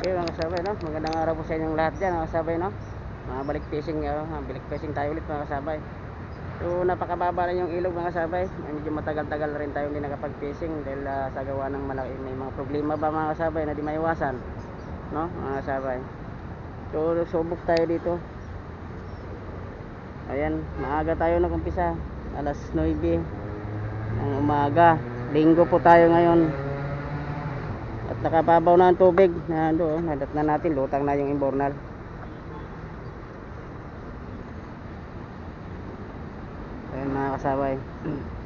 Okay mga kasabay no, magandang araw po sa inyong lahat dyan mga kasabay no. Mga balik fishing, uh, balik fishing tayo ulit mga kasabay. So napakababa na yung ilog mga kasabay. Medyo matagal-tagal rin tayo hindi nakapag-fishing dahil ah, sa gawa ng malaki may mga problema ba mga kasabay na di maiwasan. No, mga kasabay. So subok tayo dito. Ayan, maaga tayo nag-umpisa. Alas 9 ng umaga. Linggo po tayo ngayon. Nakababaw na ang tubig. Na doon, nadat na natin, lutang na yung imbornal. Ayan mga kasabay.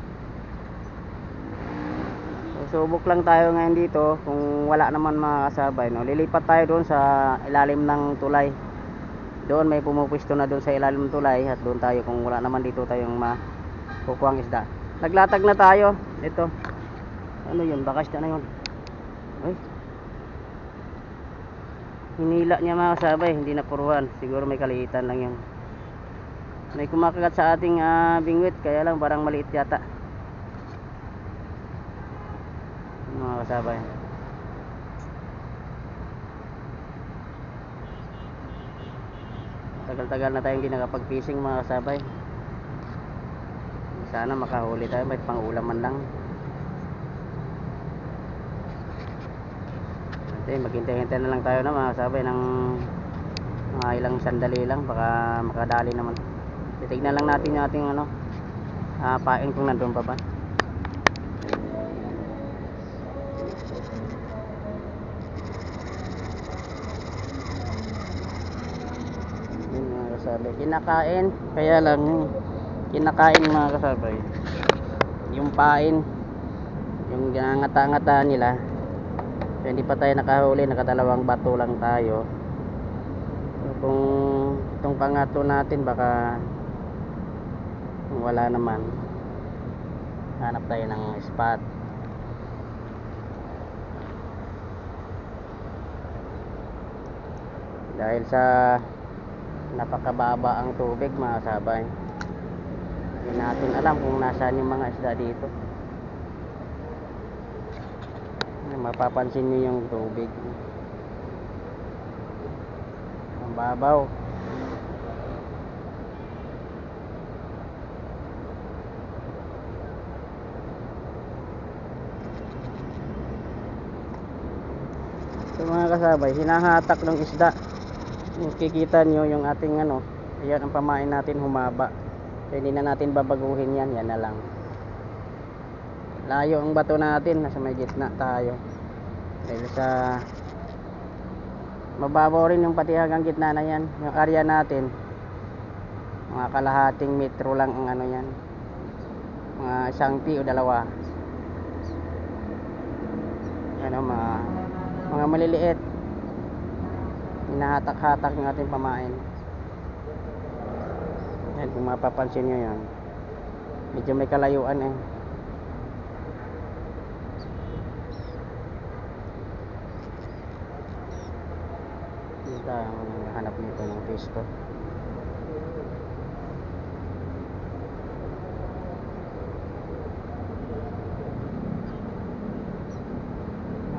So, subok lang tayo ngayon dito kung wala naman mga kasabay. No? Lilipat tayo doon sa ilalim ng tulay. Doon may pumupwesto na doon sa ilalim ng tulay at doon tayo kung wala naman dito tayong makukuhang isda. Naglatag na tayo. Ito. Ano yun? Bakas na yun. Ay. Hinila niya mga kasabay, hindi na puruhan. Siguro may kaliitan lang yun. May kumakagat sa ating ah, bingwit, kaya lang parang maliit yata. Mga kasabay. Tagal-tagal na tayong hindi nakapag-fishing mga kasabay. Sana makahuli tayo, may pang-ulam man lang. Ate, maghintay-hintay na lang tayo na mga sabay ng mga ilang sandali lang baka makadali naman. Titignan lang natin yung ating ano, ah, pain kung nandun pa ba. Yun mga kasabay. Kinakain, kaya lang kinakain mga kasabay. Yung pain, yung ngata-ngata nila, So, hindi pa tayo nakahuli, nakadalawang bato lang tayo. So, kung itong pangatlo natin baka wala naman hanap tayo ng spot. Dahil sa napakababa ang tubig mga sabay. Hindi natin alam kung nasaan yung mga isda dito. Ayan, mapapansin niyo yung tubig. Ang babaw. So mga kasabay hinahatak ng isda. Kikita nyo yung ating ano ayan ang pamain natin humaba. So na natin babaguhin yan yan na lang. Layo ang bato natin nasa may gitna tayo dahil sa mababaw rin yung pati hanggang gitna na yan yung area natin. Mga kalahating metro lang ang ano yan. Mga isang pi o dalawa. Ano mga mga maliliit. Hinahatak-hatak yung ating pamain. Yan kung mapapansin nyo yan medyo may kalayuan eh Tayo hanap nito ng pisto.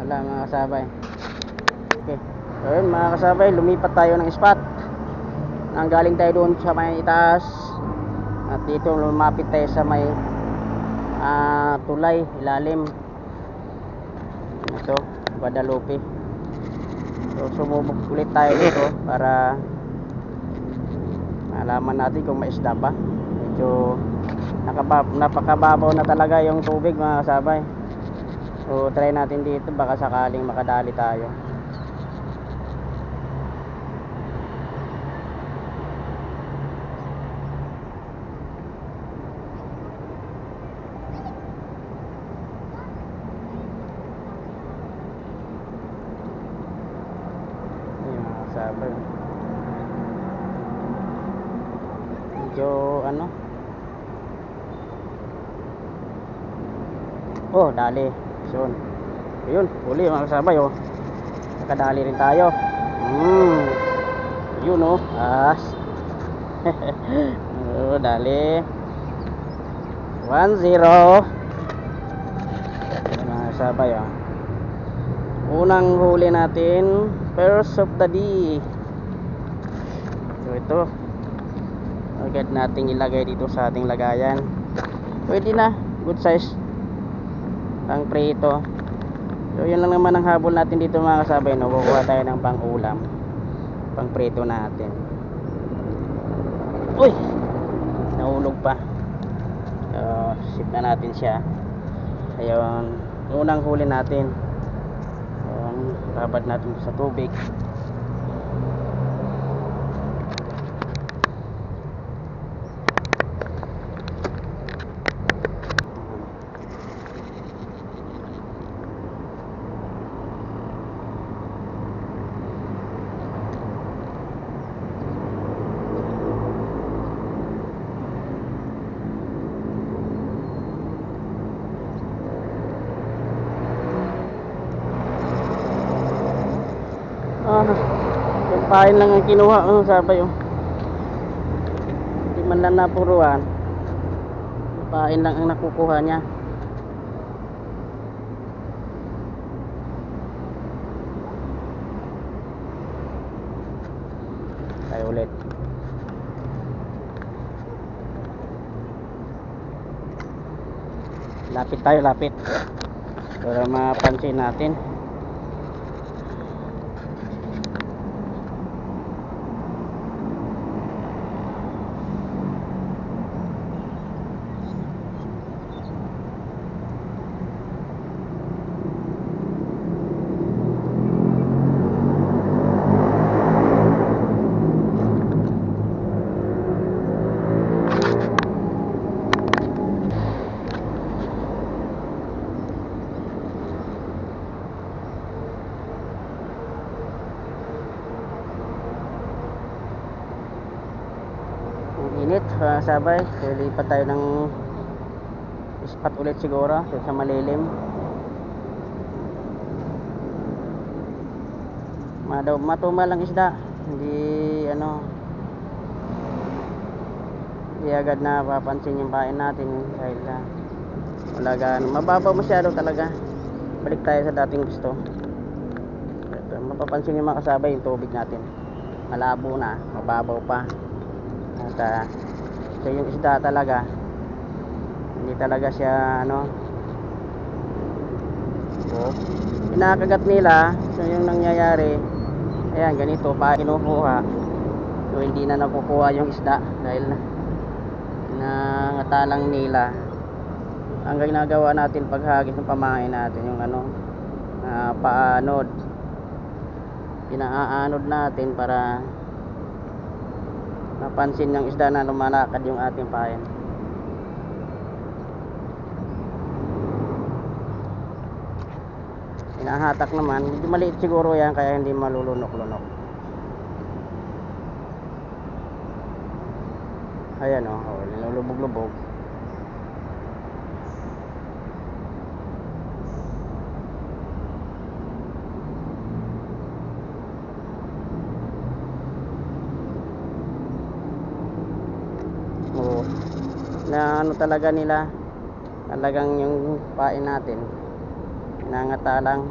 Wala mga kasabay. Okay. So mga kasabay, lumipat tayo ng spot. Nang galing tayo doon sa may itaas. At dito lumapit tayo sa may ah, tulay, ilalim. Ito, Guadalupe. So sumubok ulit tayo dito para malaman natin kung may isda pa. Medyo nakabab napakababaw na talaga yung tubig mga kasabay. So try natin dito baka sakaling makadali tayo. Kasabay. Medyo ano? Oh, dali. Yun. Ayun, huli mga kasabay oh. Nakadali rin tayo. Hmm. Yun oh. As. oh, dali. 1-0. Ayun, Mga kasabay oh. unang huli natin first of the day so ito. Agad nating ilagay dito sa ating lagayan. Pwede na. Good size. Pang prito. So yun lang naman ang habol natin dito mga kasabay no? Kukuha tayo ng pang ulam pang prito natin. Uy! Nahulog pa. So sit na natin siya. Ayun. Unang huli natin ayun babad natin sa tubig Ah, yung pain lang ang kinuha. Ano sabay oh. Hindi man lang napuruan. Pain lang ang nakukuha niya. Tayo ulit. Lapit tayo, lapit. Para mapansin natin. Ang init, uh, sabay. So, lipat tayo ng spot ulit siguro sa malilim. Madaw, matumal ang isda. Hindi, ano, hindi agad na papansin yung pain natin dahil uh, wala gaano. Mababaw masyado talaga. Balik tayo sa dating gusto. Ito, mapapansin yung mga kasabay yung tubig natin. Malabo na, mababaw pa. At ah, so yung isda talaga. Hindi talaga siya ano. So, pinakagat nila so yung nangyayari ayan ganito pa kinukuha. So hindi na nakukuha yung isda dahil nangatalang nila. Ang ginagawa natin paghagis ng pamain natin yung ano uh, paanod. Pinaaanod natin para napansin ng isda na lumalakad yung ating pain. Hinahatak naman. Medyo maliit siguro yan kaya hindi malulunok-lunok. Ayan o oh, nilulubog-lubog Oo. Talaga nila talagang yung pain natin nangata lang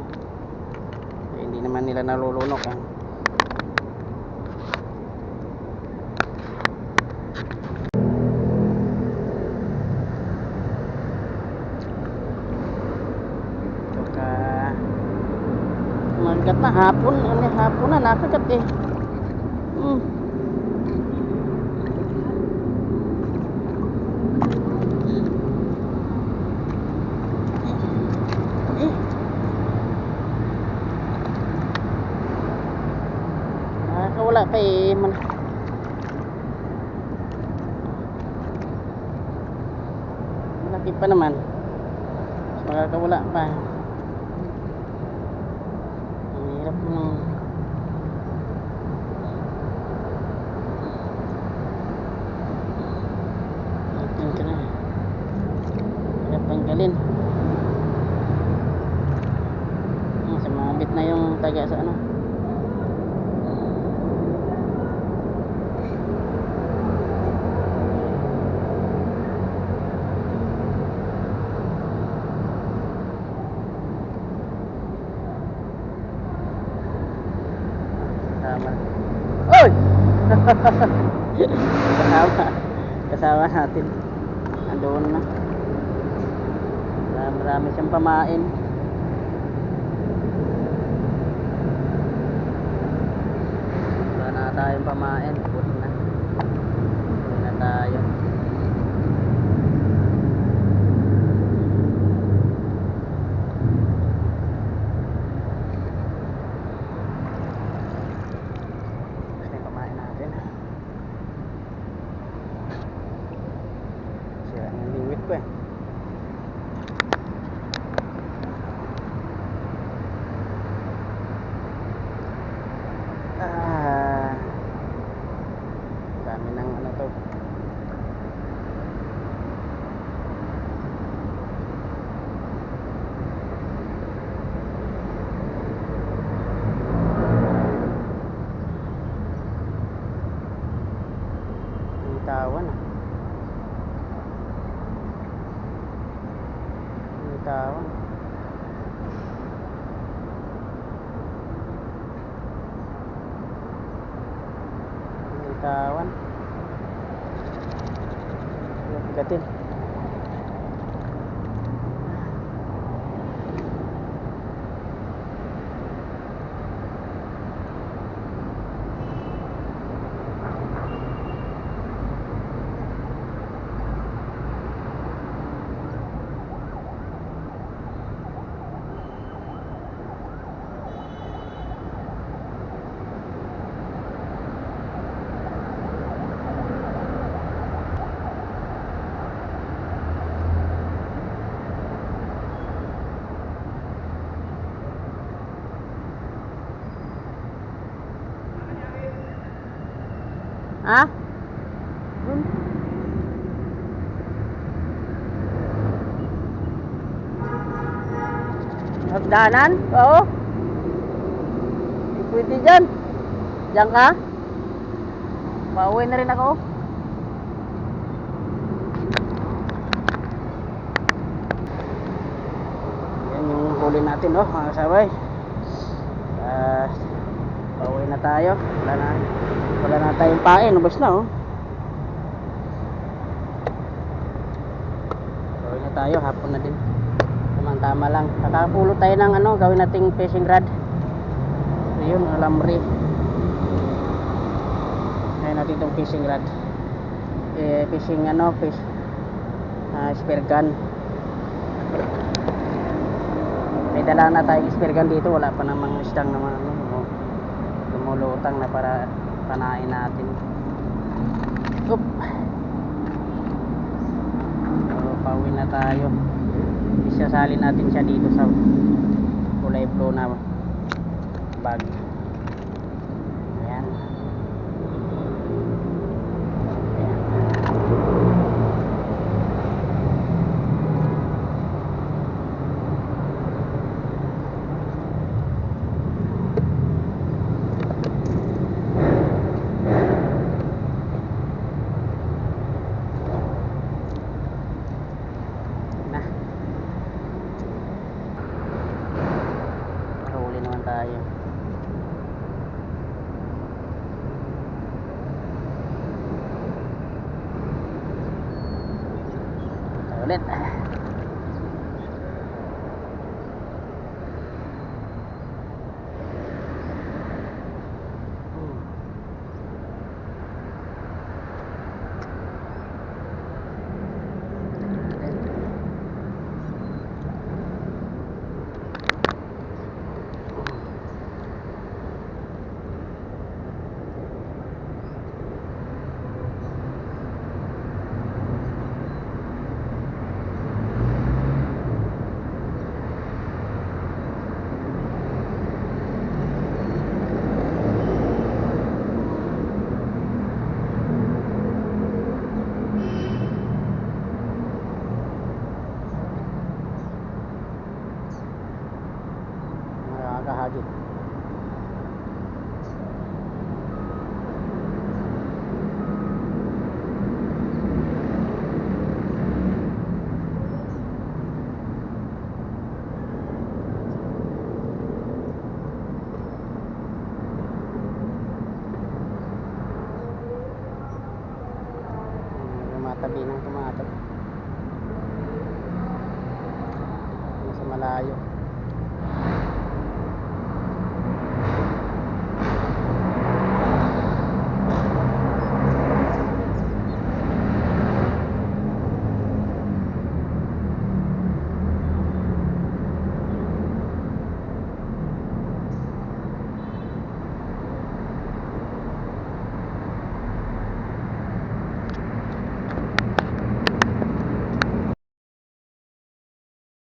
eh, hindi naman nila nalulunok eh. Saka Magat na hapon, ano hapon na nakagat eh. Hmm. Malaki pa naman. Mas makakawala pa. Ang hirap mo kasama. Kasama natin. Andoon na. Marami, marami siyang pamain. Wala na tayong pamain. Na. Na tayo. Gusto yung pamain natin. Sira yung limit ko eh. Ah. Dami ng ano to. Ang tawan ah. Ang tawan. Ang tawan. Gatin. Hagdanan? Oo. Hindi Pwede dyan. Diyan ka? Pauwi na rin ako. Yan yung huli natin, no, mga kasabay. Ah, pauwi na tayo. Wala na. Wala na tayong pain. Ubus na, oh. Pauwi na tayo. Hapon na din. Tama lang. Nakapulot tayo ng ano, gawin nating fishing rod. Ayun, alamri. Kaya natin itong fishing rod. Eh, fishing ano, fish. Ah, spear gun. May dala na tayong spear gun dito. Wala pa namang isdang naman ano. Lumulutang na para panain natin. Oop. So, pauwi na tayo. Isasali natin siya dito sa kulay blue na bag. Ayan. Ayan. na. Huli naman tayo. Ulit. कहा जी।